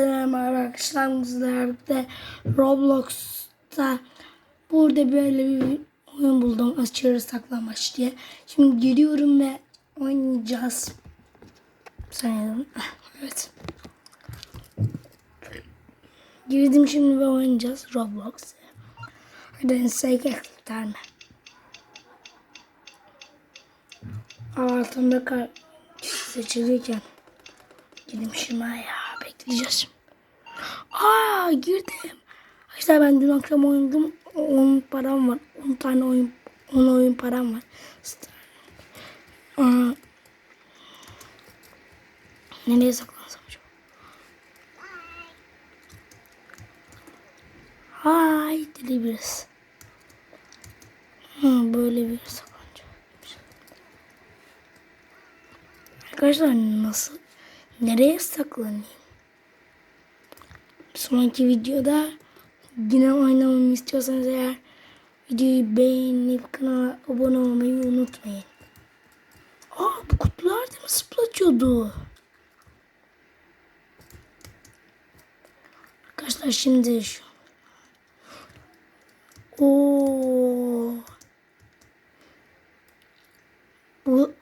Merhaba arkadaşlar sizlerle birlikte Roblox'ta burada böyle bir oyun buldum açıyoruz saklanmaç diye. Şimdi giriyorum ve oynayacağız. Sanırım. Evet. Girdim şimdi ve oynayacağız Roblox. Hadi sayık ekler mi? Altında kar seçilirken Girdim şimdi ya bekleyeceğiz. Aa girdim. Arkadaşlar ben dün akşam oynadım. 10 param var. 10 tane oyun 10 oyun param var. Aa, nereye saklansam acaba? Hay dedi birisi. Hı, böyle bir saklanacak. Arkadaşlar nasıl? Nereye saklanayım? Sonraki videoda yine oynamamı istiyorsanız eğer videoyu beğenip kanala abone olmayı unutmayın. Aa bu kutular da mı zıplatıyordu? Arkadaşlar şimdi şu. Oo. Bu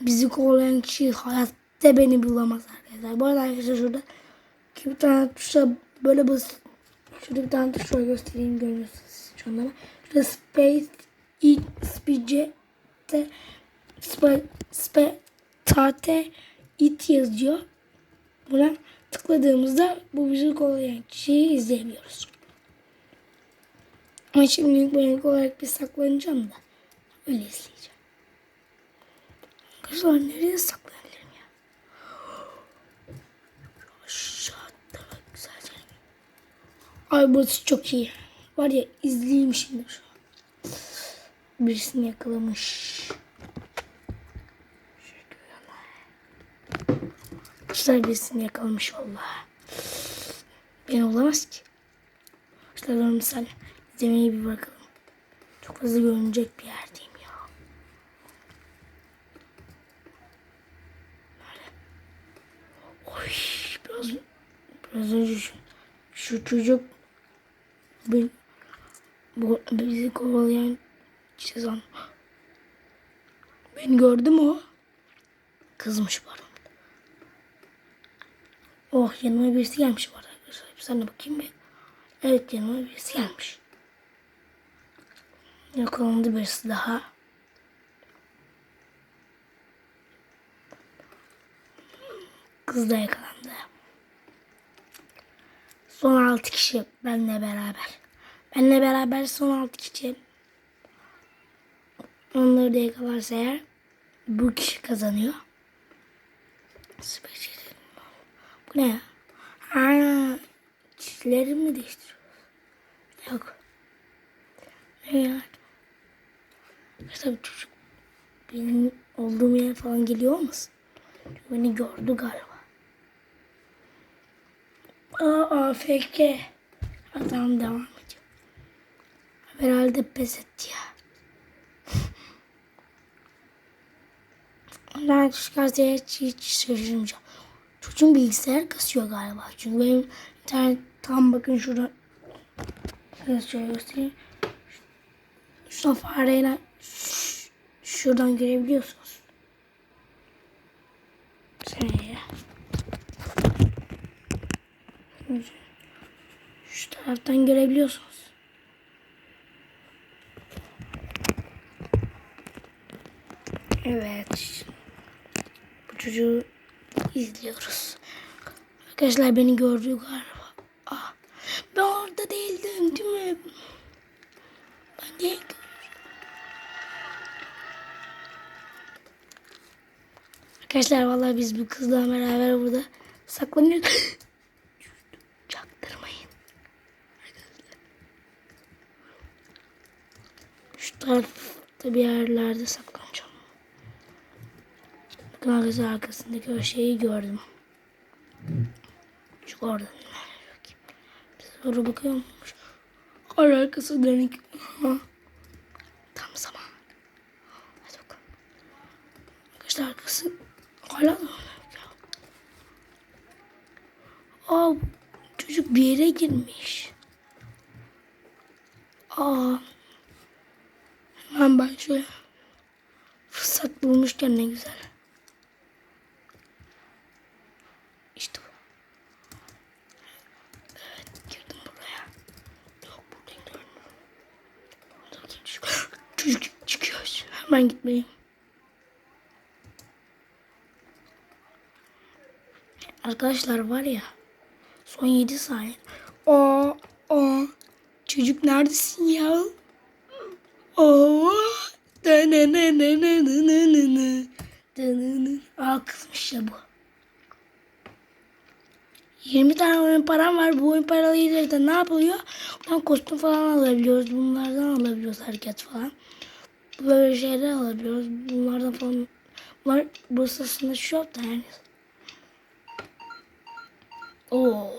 bizi kovalayan kişi hayatta beni bulamaz arkadaşlar. Bu arada arkadaşlar şurada iki bir tane tuşa böyle basit. Şurada bir tane tuş var göstereyim görüyorsunuz şu anda. Şurada space it speed spe, spe, tate it yazıyor. Buna tıkladığımızda bu bizi kovalayan kişiyi izleyebiliyoruz. Ama şimdi ben ilk olarak bir saklanacağım da öyle izleyeceğim. Arkadaşlar nereye saklanabilirim ya? Aşağıda bak güzelce. Ay burası çok iyi. Var ya izleyeyim şimdi şu an. Birisini yakalamış. Arkadaşlar birisini yakalamış vallahi. Beni olamaz ki. Ben misal izlemeye bir bakalım. Çok hızlı görünecek bir yerdeyim ya. Oy, biraz, biraz önce şu, şu çocuk ben, bu, bizi kovalayan çizan beni gördü mü o? Kızmış bana. Oh yanıma birisi gelmiş bu arada arkadaşlar. Bir saniye bakayım bir. Evet yanıma birisi gelmiş. Yakalandı birisi daha. Kız da yakalandı. Son 6 kişi benle beraber. Benle beraber son 6 kişi. Onları da yakalarsa eğer bu kişi kazanıyor. Bu ne ya? Aa, çizgileri mi değiştiriyoruz? Yok. Ne ya? Mesela çocuk benim olduğum yere falan geliyor? Çünkü beni gördü galiba. Aa AFK. Adam devam ediyor. Herhalde pes etti ya. Ondan çıkarsa hiç, hiç şaşırmayacağım. Çocuğun bilgisayar kasıyor galiba. Çünkü benim internet tam bakın şurada şöyle göstereyim. Şuradan fareyle şuradan görebiliyorsunuz. Şöyle. Şu taraftan görebiliyorsunuz. Evet. Bu çocuğu izliyoruz. Arkadaşlar beni gördü galiba. Ah, ben orada değildim değil mi? Ben değil. Arkadaşlar vallahi biz bu kızla beraber burada saklanıyoruz. Çaktırmayın. Şu tarafta bir yerlerde saklanacağım. Bakın arkadaşlar arkasındaki o şeyi gördüm. Şu oradan bakayım. Biz doğru bakıyor musunuz? Kar arkası dönük. Tam zaman. Hadi bakalım. Arkadaşlar arkası hala da Aa çocuk bir yere girmiş. Aa. Hemen ben şöyle fırsat bulmuşken ne güzel. İşte bu. Evet girdim buraya. Yok buradan görmüyorum. Buradan çık- Çocuk çıkıyor. Hemen gitmeliyim. Arkadaşlar var ya son 7 saniye. Aa, aa. Çocuk neredesin ya? Oh. Akılmış ya bu. 20 tane oyun param var. Bu oyun paralarıyla da ne yapılıyor? Bundan kostüm falan alabiliyoruz. Bunlardan alabiliyoruz hareket falan. Böyle şeyler alabiliyoruz. Bunlardan falan var. Burası aslında shop da yani. Oo.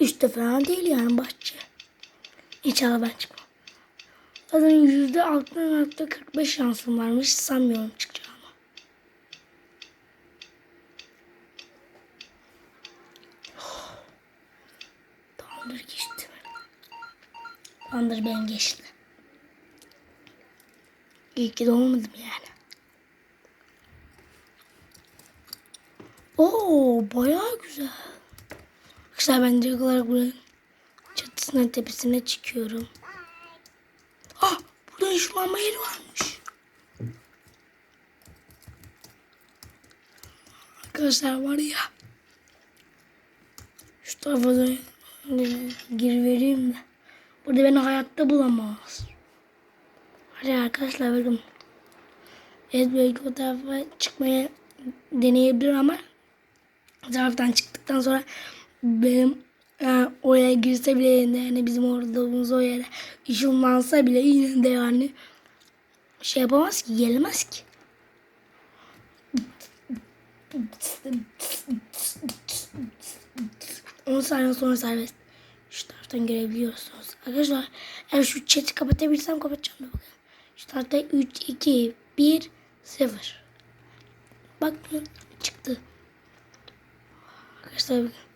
Üç de falan değil yani bahçe. İnşallah ben çıkmam. Zaten yüzde altı nokta kırk beş şansım varmış. Sanmıyorum çıkacağımı. Tamamdır geçti. Tamamdır ben geçti. İyi ki de olmadım yani. Oo bayağı güzel. Arkadaşlar ben direkt olarak buranın çatısına tepesine çıkıyorum. Işınlanma yeri varmış. Arkadaşlar var ya. Şu tarafa da gir vereyim de. Burada beni hayatta bulamaz. Hadi arkadaşlar bakın. Evet belki o tarafa çıkmaya deneyebilir ama taraftan çıktıktan sonra benim e, oraya girse bile yani bizim ordumuz o yere ışınlansa bile yine de yani şey yapamaz ki gelemez ki. On saniye sonra serbest. Şu taraftan görebiliyorsunuz. Arkadaşlar eğer şu chat'i kapatabilirsem kapatacağım da bakın. Şu tarafta 3, 2, 1, 0. Bak çıktı. Arkadaşlar bakın.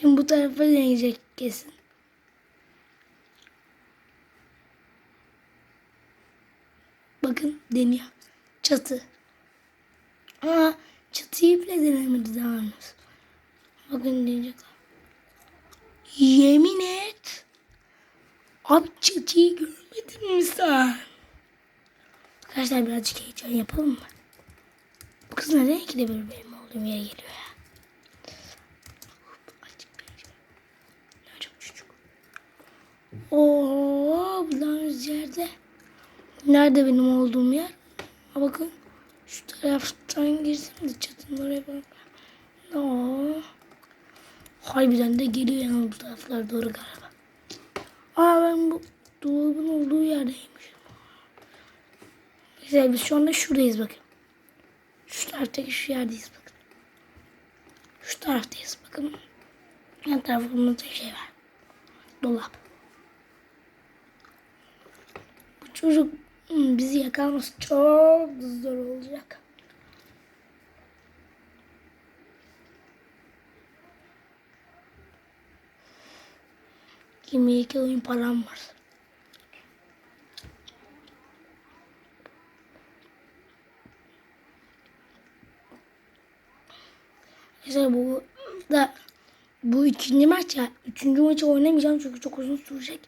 Şimdi bu tarafa deneyecek kesin. Bakın deniyor. Çatı. Aa çatıyı bile denemedi daha henüz. Bakın deneyecek. Yemin et. Abi çatıyı görmedin mi sen? Arkadaşlar birazcık heyecan yapalım mı? Bu kız neden ikide bir benim olduğum yere geliyor ya? Azıcık bir heyecan. Ne çok çocuk. Oo, buradan yerde. Nerede benim olduğum yer? Ha bakın. Şu taraftan girsin de çatının oraya bak. Oo. Harbiden de geliyor yani bu taraflar doğru galiba. Aa ben bu dolabın olduğu yerdeymişim. Güzel biz şu anda şuradayız bakın. Şu taraftaki şu yerdeyiz bakın. Şu taraftayız bakın. Yan tarafımızda şey var. Dolap. Bu çocuk hmm, bizi yakalaması çok zor olacak. Yirmi iki oyun param var. Mesela bu da bu ikinci maç ya. Üçüncü maçı oynamayacağım çünkü çok uzun sürecek.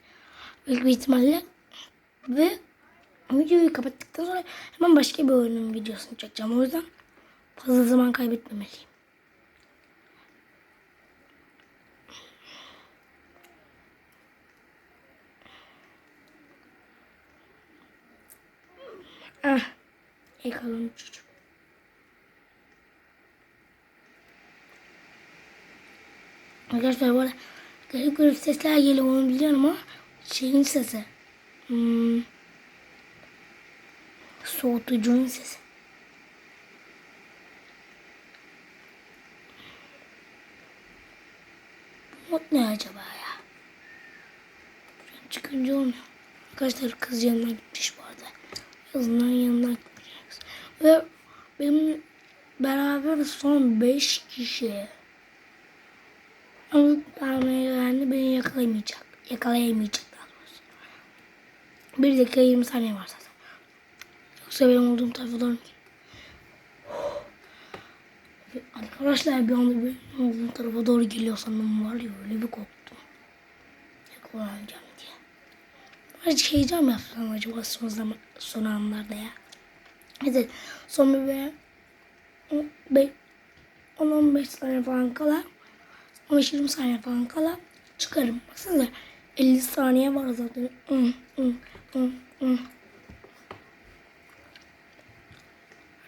Büyük bir ihtimalle. Ve videoyu kapattıktan sonra hemen başka bir oyunun videosunu çekeceğim. O yüzden fazla zaman kaybetmemeliyim. Ah. Yakalım çocuk. Arkadaşlar bu arada garip garip sesler geliyor onu biliyorum ama şeyin sesi. Hmm, soğutucunun sesi. Mod ne acaba ya? Buradan çıkınca olmuyor. Arkadaşlar kız yanına gitmiş bu arada. Kızın yanına gitmiş. Ve benim beraber son 5 kişi. Ama yani beni yakalayamayacak. Yakalayamayacak 1 dakika 20 saniye var zaten. Yoksa benim olduğum tayfadan oh. Arkadaşlar bir anda benim olduğum tarafa doğru geliyor sandım var ya öyle bir korktum. Yakalanacağım diye. Birazcık heyecan mı yapsam acaba son, zaman, son anlarda ya. Neyse son bir be, 10-15 saniye falan kala 15-20 saniye falan kala çıkarım. Baksanıza 50 saniye var zaten. Hmm, hmm.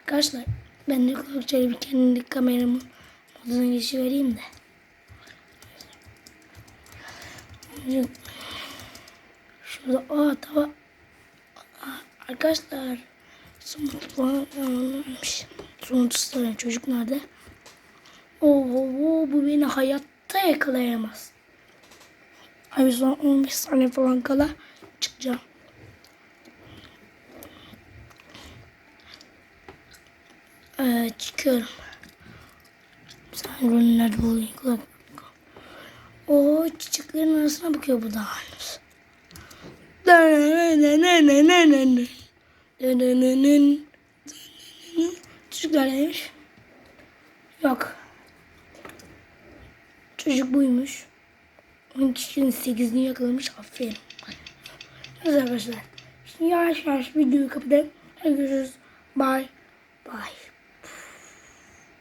Arkadaşlar ben de şöyle bir kendi kameramın moduna geçivereyim de. Şurada aa tava. Arkadaşlar somut yanılmış. Somut ısıran çocuk nerede? Oo, oo, bu beni hayatta yakalayamaz. Abi son 15 saniye falan kala çıkacağım. Ee, çıkıyorum. Sen ürünler bulayım. O çiçeklerin arasına bakıyor bu da hala. Çocuklar neymiş? Yok. Çocuk buymuş. 12 kişinin 8'ini yakalamış. Aferin. Evet arkadaşlar. Şimdi yavaş yavaş videoyu kapatalım. Hadi görüşürüz. Bye. Bye.